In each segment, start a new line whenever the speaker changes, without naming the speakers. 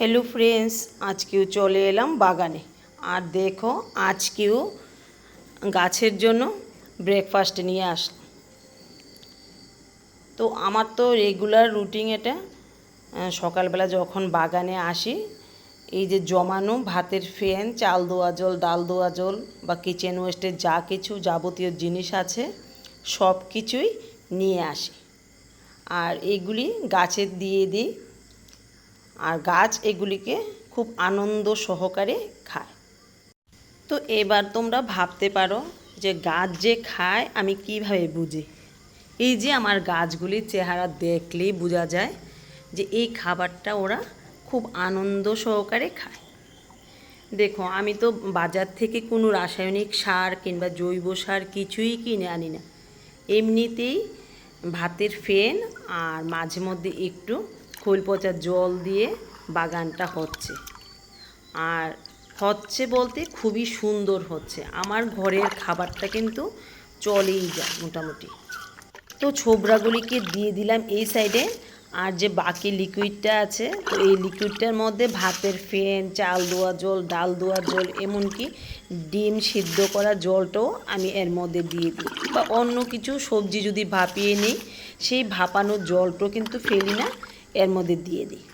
Hello friends আজকেও চলে এলাম বাগানে। আর দেখো, আজকেও গাছের জন্য ব্রেকফাস্ট নিয়ে আসলাম। তো আমার তো রেগুলার রুটিন এটা সকালবেলা যখন বাগানে আসি, এই যে জমানো ভাতের ফ্যান চাল দেওয়া জল, ডাল দেওয়া জল বা কিচেন ওয়েস্টের যা কিছু যাবতীয় জিনিস আছে সব কিছুই নিয়ে আসি। আর এগুলি গাছে দিয়ে দিই। আর গাছ এগুলিকে খুব আনন্দ সহকারে খায়। তো এবার তোমরা ভাবতে পারো যে গাছ যে খায়, আমি কীভাবে বুঝি? এই যে আমার গাছগুলির চেহারা দেখলেই বোঝা যায় যে এই খাবারটা ওরা খুব আনন্দ সহকারে খায়। দেখো, আমি তো বাজার থেকে কোনো রাসায়নিক সার কিংবা জৈব সার কিছুই কিনে আনি না। এমনিতেই ভাতের ফেন আর মাঝে মধ্যে একটু খোল পচা জল দিয়ে বাগানটা হচ্ছে। আর হচ্ছে বলতে খুবই সুন্দর হচ্ছে। আমার ঘরের খাবারটা কিন্তু চলেই যায় মোটামুটি। তো ছোবরাগুলিকে দিয়ে দিলাম এই সাইডে। আর যে বাকি লিকুইডটা আছে, তো এই লিকুইডটার মধ্যে ভাতের ফেন, চাল দেওয়া জল, ডাল দেওয়া জল, এমনকি ডিম সিদ্ধ করা জলটাও আমি এর মধ্যে দিয়ে দিই। বা অন্য কিছু সবজি যদি ভাপিয়ে নিই, সেই ভাপানো জলটাও কিন্তু ফেলি না। এর মধ্যে দিয়ে দিই।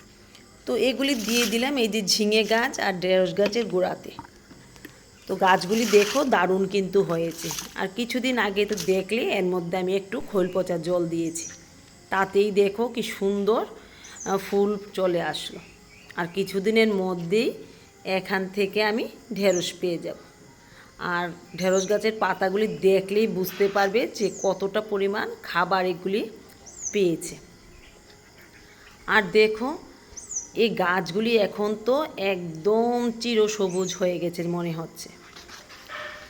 তো এগুলি দিয়ে দিলাম এই যে ঝিঙে গাছ আর ঢেঁড়স গাছের গোড়াতে। তো গাছগুলি দেখো দারুণ কিন্তু হয়েছে। আর কিছুদিন আগে তো দেখলে এর মধ্যে আমি একটু খোল পচা জল দিয়েছি। তাতেই দেখো কি সুন্দর ফুল চলে আসলো। আর কিছুদিনের মধ্যেই এখান থেকে আমি ঢেঁড়স পেয়ে যাব। আর ঢেঁড়স গাছের পাতাগুলি দেখলেই বুঝতে পারবে যে কতটা পরিমাণ খাবার এগুলি পেয়েছে। আর দেখো, এই গাছগুলি এখন তো একদম চিরসবুজ হয়ে গেছে মনে হচ্ছে।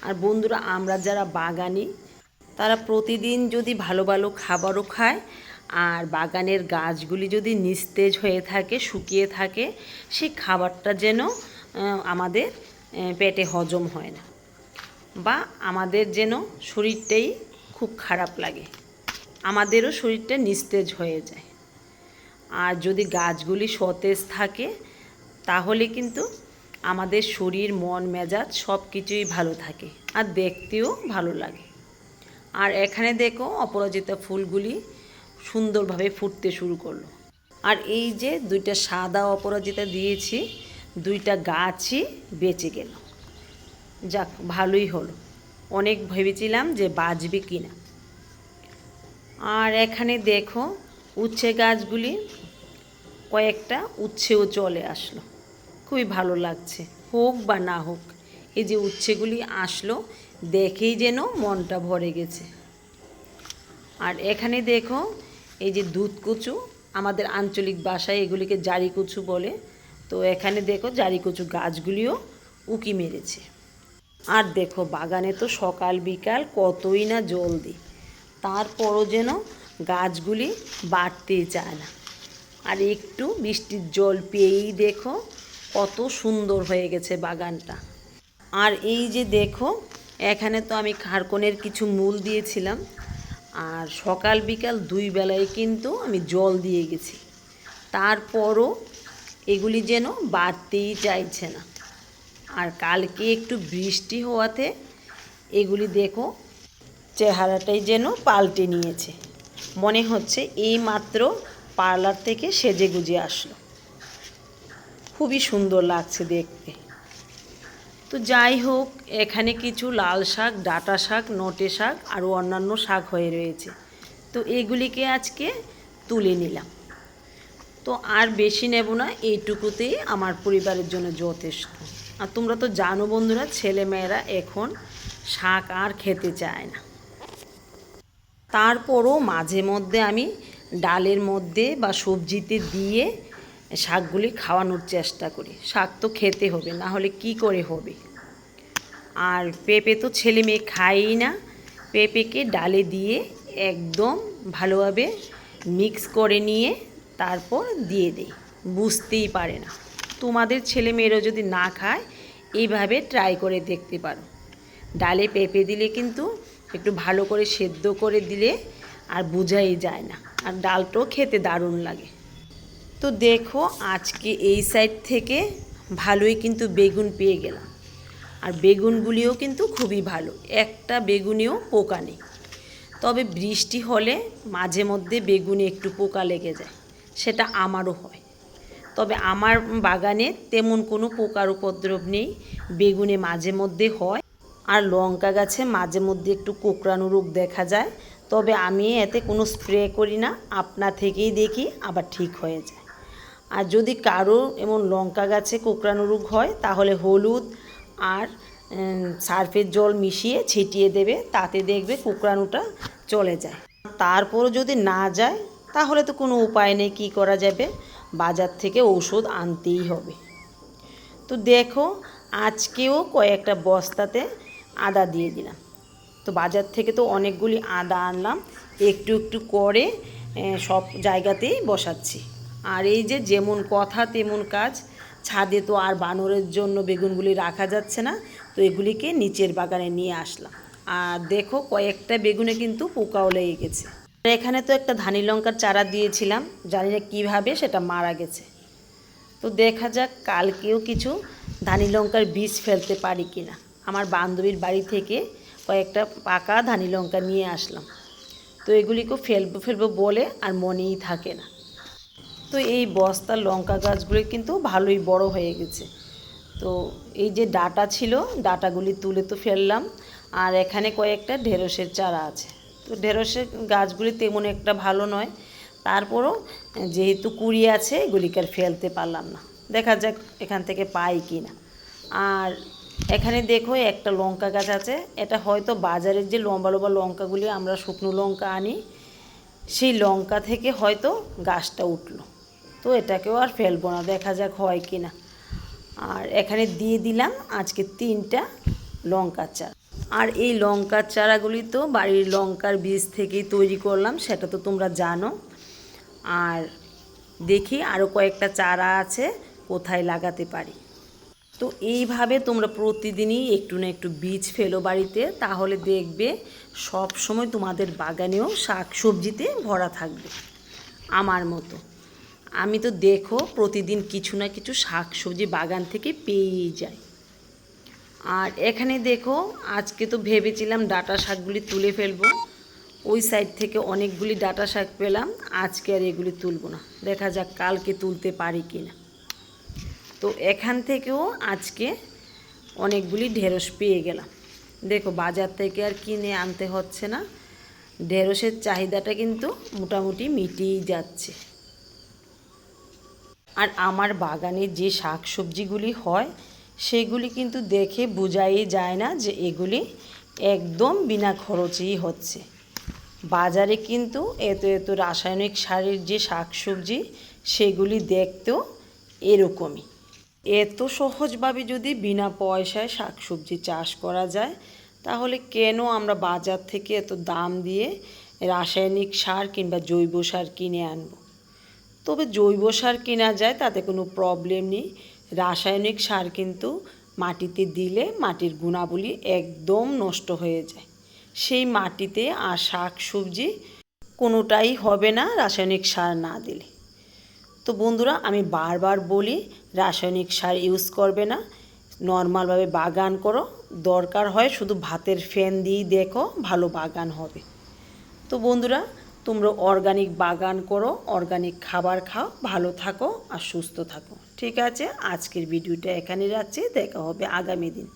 আর বন্ধুরা, আমরা যারা বাগানি, তারা প্রতিদিন যদি ভালো ভালো খাবারও খায়, আর বাগানের গাছগুলি যদি নিস্তেজ হয়ে থাকে, শুকিয়ে থাকে, সেই খাবারটা যেন আমাদের পেটে হজম হয় না। বা আমাদের যেন শরীরটাই খুব খারাপ লাগে। আমাদেরও শরীরটা নিস্তেজ হয়ে যায়। আর যদি গাছগুলি সতেজ থাকে, তাহলে কিন্তু আমাদের শরীর, মন, মেজাজ সব কিছুই ভালো থাকে আর দেখতেও ভালো লাগে। আর এখানে দেখো অপরাজিতা ফুলগুলি সুন্দরভাবে ফুটতে শুরু করল। আর এই যে দুইটা সাদা অপরাজিতা দিয়েছি, দুইটা গাছই বেঁচে গেল। যাক, ভালোই হলো। অনেক ভেবেছিলাম যে বাঁচবে কিনা। আর এখানে দেখো উচ্ছে গাছগুলি কয়েকটা উচ্ছেও চলে আসলো। খুবই ভালো লাগছে, হোক বা না হোক। এই যে উচ্ছেগুলি আসলো, দেখেই যেন মনটা ভরে গেছে। আর এখানে দেখো, এই যে দুধ কুচু আমাদের আঞ্চলিক ভাষায় এগুলিকে জারি কুচু বলে। তো এখানে দেখো জারি কুচু গাছগুলিও উকি মেরেছে। আর দেখো, বাগানে তো সকাল বিকাল কতই না জল দিই তারপরও যেন গাছগুলি বাড়তেই চায় না। আর একটু বৃষ্টির জল পেয়েই দেখো কত সুন্দর হয়ে গেছে বাগানটা। আর এই যে দেখো, এখানে তো আমি খারকনের কিছু মূল দিয়েছিলাম। আর সকাল বিকাল দুই বেলায় কিন্তু আমি জল দিয়ে গেছি। তারপরও এগুলি যেন বাড়তেই চাইছে না। আর কালকে একটু বৃষ্টি হওয়াতে এগুলি দেখো, চেহারাটাই যেন পাল্টে নিয়েছে। মনে হচ্ছে এই মাত্র পার্লার থেকে সেজে গুজে আসলো। খুবই সুন্দর লাগছে দেখতে। তো যাই হোক, এখানে কিছু লাল শাক, ডাটা শাক, নটে শাক আরও অন্যান্য শাক হয়ে রয়েছে। তো এগুলিকে আজকে তুলে নিলাম। তো আর বেশি নেব না, এইটুকুতেই আমার পরিবারের জন্য যথেষ্ট। আর তোমরা তো জানো বন্ধুরা, ছেলেমেয়েরা এখন শাক আর খেতে চায় না। তারপরও মাঝে মধ্যে আমি ডালের মধ্যে বা সবজিতে দিয়ে শাকগুলি খাওয়ানোর চেষ্টা করি। শাক তো খেতে হবে, না হলে কি করে হবে? আর পেঁপে তো ছেলে মেয়ে খায়ই না। পেঁপেকে ডালে দিয়ে একদম ভালোভাবে মিক্স করে নিয়ে তারপর দিয়ে দেই। বুঝতেই পারে না। তোমাদের ছেলে মেয়েরা যদি না খায়, এইভাবে ট্রাই করে দেখতে পারো। ডালে পেঁপে দিলে কিন্তু একটু ভালো করে সেদ্ধ করে দিলে আর বোঝাই যায় না। আর ডালটাও খেতে দারুণ লাগে। তো দেখো, আজকে এই সাইড থেকে ভালোই কিন্তু বেগুন পেয়ে গেলাম। আর বেগুনগুলিও কিন্তু খুবই ভালো। একটা বেগুনেও পোকা নেই। তবে বৃষ্টি হলে মাঝে মধ্যে বেগুনে একটু পোকা লেগে যায়। সেটা আমারও হয়। তবে আমার বাগানে তেমন কোনো পোকার উপদ্রব নেই। বেগুনে মাঝে মধ্যে হয়। আর লঙ্কা গাছে মাঝে মধ্যে একটু কোকড়ানো রোগ দেখা যায়। তবে আমি এতে কোনো স্প্রে করি না, আপনা থেকেই দেখি আবার ঠিক হয়ে যায়। আর যদি কারও এমন লঙ্কা গাছে কোকড়ানো রোগ হয়, তাহলে হলুদ আর সার্ফের জল মিশিয়ে ছিটিয়ে দেবে, তাতে দেখবে কোকড়ানোটা চলে যায়। তারপরও যদি না যায়, তাহলে তো কোনো উপায় নেই, কী করা যাবে? বাজার থেকে ঔষধ আনতেই হবে। তো দেখো, আজকেও কয়েকটা বস্তাতে আদা দিয়ে দিলাম। তো বাজার থেকে তো অনেকগুলি আদা আনলাম, একটু একটু করে সব জায়গাতেই বসাচ্ছি। আর এই যে যেমন কথা তেমন কাজ, ছাদে তো আর বানরের জন্য বেগুনগুলি রাখা যাচ্ছে না, তো এগুলিকে নিচের বাগানে নিয়ে আসলাম। আর দেখো কয়েকটা বেগুনে কিন্তু পোকাও লেগে গেছে। এখানে তো একটা ধানি লঙ্কার চারা দিয়েছিলাম, জানি না কীভাবে সেটা মারা গেছে। তো দেখা যাক কালকেও কিছু ধানি লঙ্কার বীজ ফেলতে পারি কি না আমার বান্ধবীর বাড়ি থেকে কয়েকটা পাকা ধানি লঙ্কা নিয়ে আসলাম। তো এগুলিকেও ফেলব ফেলব বলে আর মনেই থাকে না। তো এই বস্তার লঙ্কা গাছগুলি কিন্তু ভালোই বড় হয়ে গেছে। তো এই যে ডাটা ছিল, ডাটাগুলি তুলে তো ফেললাম। আর এখানে কয়েকটা ঢেঁড়সের চারা আছে। তো ঢেঁড়সের গাছগুলি তেমন একটা ভালো নয়। তারপরও যেহেতু কুড়ি আছে, এগুলিকে আর ফেলতে পারলাম না। দেখা যাক এখান থেকে পাই কি না আর এখানে দেখো একটা লঙ্কা গাছ আছে। এটা হয়তো বাজারের যে লম্বা লম্বা লঙ্কাগুলি, আমরা শুকনো লঙ্কা আনি, সেই লঙ্কা থেকে হয়তো গাছটা উঠল। তো এটাকেও আর ফেলব না, দেখা যাক হয় কি না আর এখানে দিয়ে দিলাম আজকে তিনটা লঙ্কার চারা। আর এই লঙ্কার চারাগুলি তো বাড়ির লঙ্কার বীজ থেকেই তৈরি করলাম, সেটা তো তোমরা জানো। আর দেখি আরও কয়েকটা চারা আছে, কোথায় লাগাতে পারি। তো এইভাবে তোমরা প্রতিদিনই একটু না একটু বীজ ফেলো বাড়িতে, তাহলে দেখবে সব সময় তোমাদের বাগানেও শাক সবজিতে ভরা থাকবে, আমার মতো। আমি তো দেখো প্রতিদিন কিছু না কিছু শাক সবজি বাগান থেকে পেয়েই যাই। আর এখানে দেখো আজকে তো ভেবেছিলাম ডাটা শাকগুলি তুলে ফেলব, ওই সাইড থেকে অনেকগুলি ডাটা শাক পেলাম, আজকে আর এগুলি তুলবো না। দেখা যাক কালকে তুলতে পারি কি না তো এখান থেকেও আজকে অনেকগুলি ঢেঁড়স পেয়ে গেলাম। দেখো বাজার থেকে আর কিনে আনতে হচ্ছে না। ঢেঁড়সের চাহিদাটা কিন্তু মোটামুটি মিটিয়েই যাচ্ছে। আর আমার বাগানে যে শাক সবজিগুলি হয়, সেগুলি কিন্তু দেখে বোঝাই যায় না যে এগুলি একদম বিনা খরচেই হচ্ছে। বাজারে কিন্তু এত এত রাসায়নিক সারের যে শাক সবজি সেগুলি দেখতেও এরকমই। এত সহজভাবে যদি বিনা পয়সায় শাক সবজি চাষ করা যায়, তাহলে কেন আমরা বাজার থেকে এত দাম দিয়ে রাসায়নিক সার কিংবা জৈব সার কিনে আনব? তবে জৈব সার কেনা যায়, তাতে কোনো প্রবলেম নেই। রাসায়নিক সার কিন্তু মাটিতে দিলে মাটির গুণাবলী একদম নষ্ট হয়ে যায়। সেই মাটিতে আর শাক সবজি কোনোটাই হবে না, রাসায়নিক সার না দিলে। তো বন্ধুরা, আমি বারবার বলি, রাসায়নিক সার ইউজ করবে না। নর্মালভাবে বাগান করো। দরকার হয় শুধু ভাতের ফ্যান দিয়েই দেখো, ভালো বাগান হবে। তো বন্ধুরা, তোমরা অর্গানিক বাগান করো অর্গানিক খাবার খাও, ভালো থাকো আর সুস্থ থাকো। ঠিক আছে? আজকের ভিডিওটা এখানে রাখছি। দেখা হবে আগামী দিন।